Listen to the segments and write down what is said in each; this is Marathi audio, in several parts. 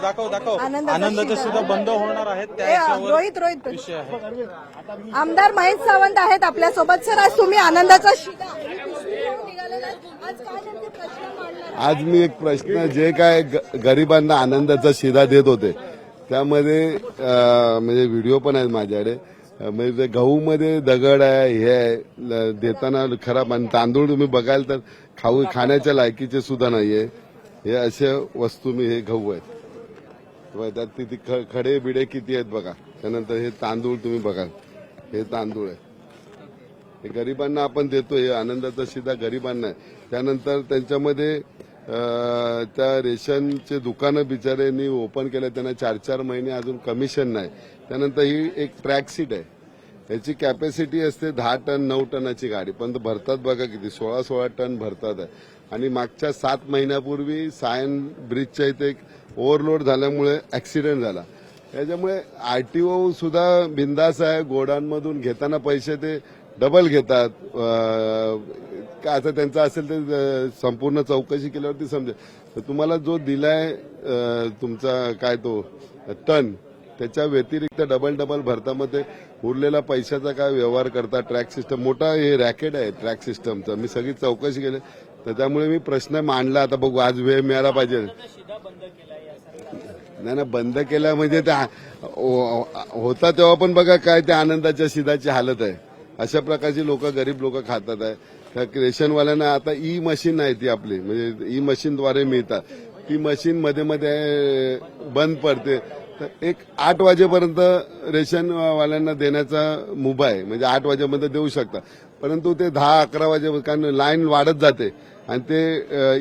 दाखव दाखव दाखव. आनंदाचा. सुद्धा बंद होणार आहेत रोहित रोहित. विषय आहे. आमदार महेश सावंत आहेत आपल्यासोबत सर आज तुम्ही आनंदाचा. आज काय नेमके प्रश्न मांडणार आज मी एक प्रश्न जे काय ग- गरिबांना आनंदाचा शिधा देत होते त्यामध्ये म्हणजे व्हिडिओ पण आहेत माझ्याकडे. म्हणजे ते गहूमध्ये दगड आहे हे आहे देताना खराब आणि तांदूळ तुम्ही बघाल तर खाऊ खाण्याच्या लायकीचे सुद्धा नाहीये. हे अशा वस्तू मी हे गहू आहेत. त्यात किती ख- खडे बिडे किती आहेत बघा. त्यानंतर हे तांदूळ तुम्ही बघा. हे तांदूळ आहे. हे गरिबांना आपण देतो हे आनंदाचा शिधा गरिबांना आहे. त्यानंतर त्यांच्यामध्ये त्या रेशनचे दुकानं बिचाऱ्यांनी ओपन केले. त्यांना चार चार महिने अजून कमिशन नाही. त्यानंतर ही एक ट्रॅक सीट आहे. याची कॅपॅसिटी असते दहा टन नऊ टनाची गाडी. पण भरतात बघा किती सोळा सोळा टन भरतात. आहे आणि मागच्या सात महिन्यापूर्वी सायन ब्रिजच्या इथे एक ओव्हरलोड झाल्यामुळे ऍक्सिडेंट झाला. त्याच्यामुळे आरटीओ सुद्धा बिंदास आहे. गोडांमधून घेताना पैसे ते डबल घेतात. काय आता त्यांचं असेल ते संपूर्ण चौकशी केल्यावरती समजेल. तर तुम्हाला जो दिलाय तुमचा काय तो टन त्याच्या व्यतिरिक्त डबल डबल भरतामध्ये उरलेला पैशाचा काय व्यवहार करता ट्रॅक सिस्टम मोठा हे रॅकेट आहे ट्रॅक सिस्टमचा मी सगळी चौकशी केली. तर त्यामुळे मी प्रश्न मांडला. आता बघू आज वेळ मिळाला पाहिजे. नाही ना बंद केला म्हणजे त्या होता तेव्हा पण बघा काय त्या आनंदाच्या शिधाची हालत आहे. अशा प्रकारची लोक गरीब लोक खातात आहे. त्या रेशनवाल्यांना आता ई मशीन आहे ती आपली. म्हणजे ई मशीनद्वारे मिळतात. ती मशीन मध्ये मध्ये बंद पडते. तर एक आठ वाजेपर्यंत रेशनवाल्यांना देण्याचा मुभा आहे. म्हणजे आठ वाजेपर्यंत देऊ शकता. परंतु ते दहा अकरा वाजे कारण लाईन वाढत जाते आणि ते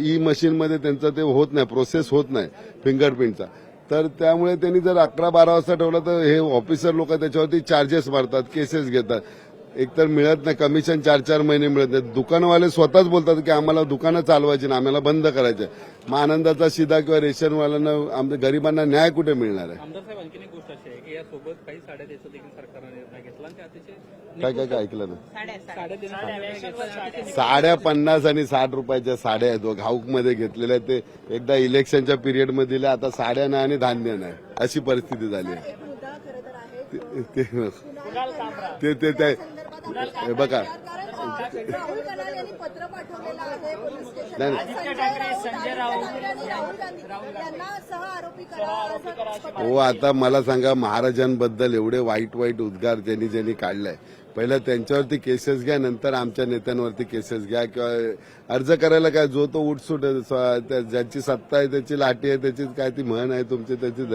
ई मशीनमध्ये त्यांचं ते होत नाही प्रोसेस होत नाही फिंगरप्रिंटचा. तर त्यामुळे त्यांनी जर अकरा बारा वाजता ठेवलं तर हे ऑफिसर लोक त्याच्यावरती चार्जेस मारतात केसेस घेतात. एकतर मिळत नाही कमिशन चार चार महिने मिळत नाही. दुकानवाले स्वतःच बोलतात की आम्हाला दुकानं चालवायची ना आम्हाला बंद करायचे मग आनंदाचा शिधा किंवा रेशनवाल्यांना आमच्या गरिबांना न्याय कुठे मिळणार आहे? आमदार साहेब आणखीन एक गोष्ट अशी आहे की यासोबत काही साड्या द्यायचा देखील सरकारने निर्णय घेतला आणि ते अतिशय काय काय काय ऐकलं ना साड्या देण्याचा पन्नास आणि साठ रुपयाच्या साड्या आहेत. घाऊकमध्ये घेतलेल्या आहेत ते. एकदा इलेक्शनच्या पिरियडमध्ये दिल्या आता साड्या नाही आणि धान्य नाही. अशी परिस्थिती झाली आहे. आहे. ते- ते ते ते हे बघा. पत्र पाठवलेलं आहे पोलीस संजय राऊत आणि राहुल गांधी यांना सह आरोपी करा असं हो आता मला सांगा महाराजांबद्दल एवढे वाईट वाईट उद्गार ज्यांनी ज्यांनी काढलाय. पहिलं त्यांच्यावरती केसेस घ्या नंतर आमच्या नेत्यांवरती केसेस घ्या. किंवा अर्ज करायला काय जो तो उठसूट आहे, त्या- ज्याची सत्ता आहे त्याची लाठी आहे त्याचीच काय ती म्हण आहे तुमची त्याचीच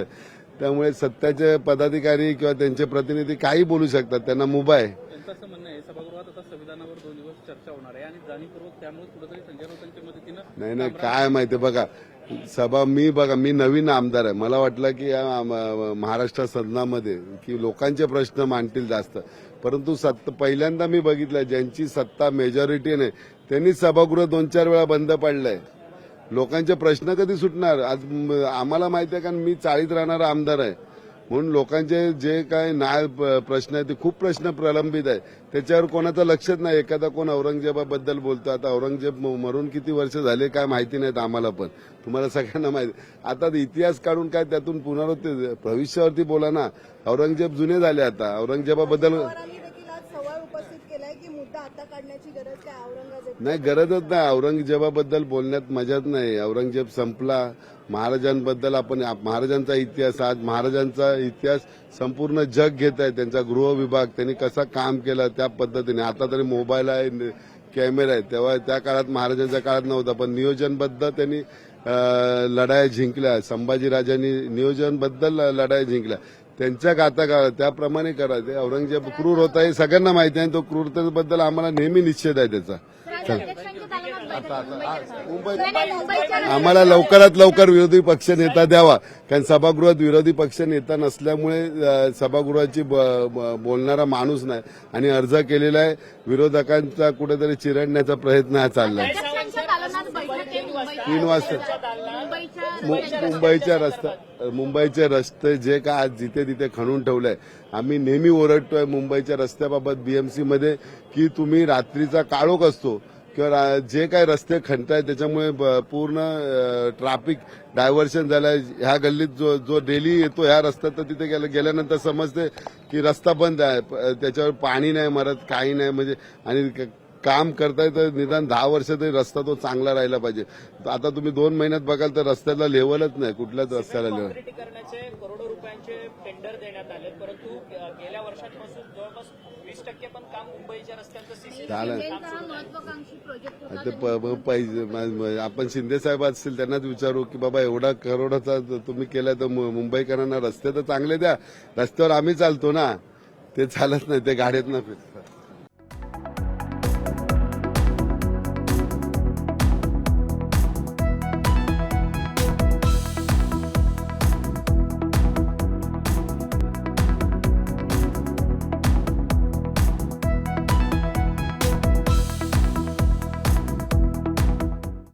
त्यामुळे सत्ताचे पदाधिकारी किंवा त्यांचे प्रतिनिधी काही बोलू शकतात. त्यांना मुभा आहे. त्यांचं असं म्हणणं आहे सभागृहात आता संविधानावर दोन दिवस चर्चा होणार आहे आणि जाणीवपूर्वक त्यामुळे कुठेतरी संजय राऊतांच्या मदतीनं नाही नाही काय माहिती बघा सभा मी बघा मी नवीन आमदार आहे. मला वाटलं की या महाराष्ट्र सदनामध्ये की लोकांचे प्रश्न मांडतील जास्त. परंतु सत्ता पहिल्यांदा मी बघितलं ज्यांची सत्ता मेजॉरिटीने त्यांनी सभागृह दोन चार वेळा बंद पडलंय. लोकांचे प्रश्न कधी सुटणार? आज आम्हाला माहिती आहे कारण मी चाळीत राहणारा आमदार आहे. म्हणून लोकांचे जे काय न्याय प- प्रश्न आहेत ते खूप प्रश्न प्रलंबित आहे त्याच्यावर कोणाचं लक्षच नाही. एखादा कोण औरंगजेबाबद्दल बोलतो. आता औरंगजेब मरून किती वर्ष झाले काय माहिती नाहीत आम्हाला पण. तुम्हाला सगळ्यांना माहिती. आता इतिहास काढून काय त्यातून पुनरावृत्ती भविष्यावरती बोला ना. औरंगजेब जुने झाले आता. औरंगजेबाबद्दल आता काढण्याची गरज काय? औरंगजेब नाही गरजच नाही. औरंगजेबाबद्दल बोलण्यात मजाच नाही. औरंगजेब संपला. महाराजांबद्दल आपण महाराजांचा इतिहास आज महाराजांचा इतिहास संपूर्ण जग घेत आहे. त्यांचा गृह विभाग त्यांनी कसा काम केलं त्या पद्धतीने. आता तरी मोबाईल आहे कॅमेरा आहे. तेव्हा त्या काळात महाराजांच्या काळात नव्हता पण नियोजनबद्ध त्यांनी लढाया जिंकल्या. संभाजीराजांनी नियोजनबद्दल लढाया जिंकल्या. त्यांच्या गाता काळात त्याप्रमाणे करा. ते औरंगजेब क्रूर होता हे सगळ्यांना माहिती आहे तो क्रूरतेबद्दल आम्हाला नेहमी निश्चित आहे त्याचा. आम्हाला लवकरात लवकर विरोधी पक्ष नेता द्यावा. कारण सभागृहात विरोधी पक्ष नेता नसल्यामुळे सभागृहाची बोलणारा माणूस नाही. आणि अर्ज केलेला आहे. विरोधकांचा कुठेतरी चिरडण्याचा प्रयत्न हा चाललाय. तीन वाजता. मुंबईच्या रस्ता मुंबईचे रस्ते जे काय आज जिथे तिथे खणून ठेवलंय. आम्ही नेहमी ओरडतोय मुंबईच्या रस्त्याबाबत बीएमसी मध्ये की तुम्ही रात्रीचा काळोख असतो. किंवा जे काही रस्ते आहेत त्याच्यामुळे पूर्ण ट्रॅफिक डायव्हर्शन झालंय. ह्या गल्लीत जो जो डेली येतो ह्या रस्त्यात तर तिथे गेल्या- गेल्यानंतर समजते की रस्ता बंद आहे. त्याच्यावर पाणी नाही मरत काही नाही. म्हणजे आणि क- काम करताय तर निदान दहा वर्ष तरी रस्ता तो चांगला राहिला पाहिजे. आता तुम्ही दोन महिन्यात बघाल तर रस्त्याला लेवलच नाही कुठल्याच रस्त्याला लेवल. करोडो रुपयांचे टेंडर देण्यात आले परंतु अ, गेल्या वर्षांपासून जवळपास वीस टक्के पण काम मुंबईच्या रस्त्यांचं सीसी झालं. महत्वाकांक्षी प्रोजेक्ट होता ते प- प- पाहिजे आपण शिंदे साहेब असतील त्यांनाच विचारू की बाबा एवढा करोडाचा तुम्ही केलाय तर मु- मुंबईकरांना रस्ते तर चांगले द्या. रस्त्यावर आम्ही चालतो ना. ते चालत नाही ते गाड्यात फिर